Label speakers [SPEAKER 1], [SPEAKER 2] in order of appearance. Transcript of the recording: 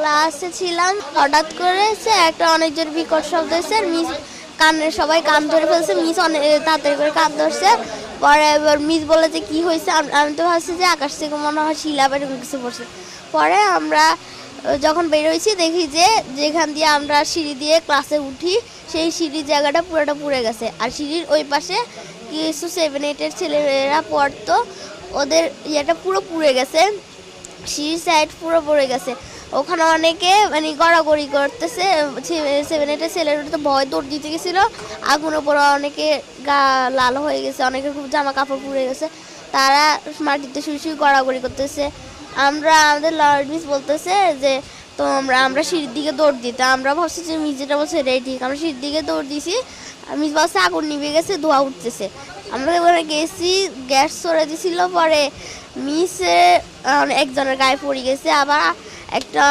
[SPEAKER 1] ক্লাসে ছিলাম, হঠাৎ করে সে একটা অনেক জোর বিকট শব্দ হয়েছে মিস কানের সবাই কান ধরে ফেলছে, মিস অনেক তাড়াতাড়ি করে কান ধরছে। পরে এবার মিস বলে যে, কি হয়েছে? আমি তো ভাবছি যে, আকাশ থেকে মনে হয় শিলা বা এরকম কিছু পড়ছে। পরে আমরা যখন বেরোইছি দেখি যে, যেখান দিয়ে আমরা সিঁড়ি দিয়ে ক্লাসে উঠি, সেই সিঁড়ির জায়গাটা পুরোটা পুড়ে গেছে। আর সিঁড়ির ওই পাশে কিছু সেভেন এইটের ছেলেরা পড়তো। ওদের ইয়েটা পুরো পুড়ে গেছে। সিঁড়ির সাইড পুরো পড়ে গেছে। ওখানে অনেকে মানে গড়াগড়ি করতেছে। সেভেন এইটের ছেলেরা তো ভয়, দৌড় দিতে গেছিল। আগুনের পরে অনেকে গা লাল হয়ে গেছে অনেকের খুব জামা কাপড় পুড়ে গেছে। তারা মাটিতে শুয়ে শুয়ে গড়াগড়ি করতেছে। আমরা, আমাদের লর্ড মিস বলতেছে যে তো আমরা আমরা সিঁড়ির দিকে দৌড় দিতে আমরা ভাবছি যে মিস যেটা বলছে এটাই ঠিক। আমরা সিঁড়ির দিকে দৌড় দিছি। মিস বলছে আগুন নিভে গেছে, ধোয়া উঠতেছে। আমরা ওখানে গেছি গ্যাস সরে দিছিল পরে মিসে একজনের গায়ে পড়ে গেছে। আবার একটা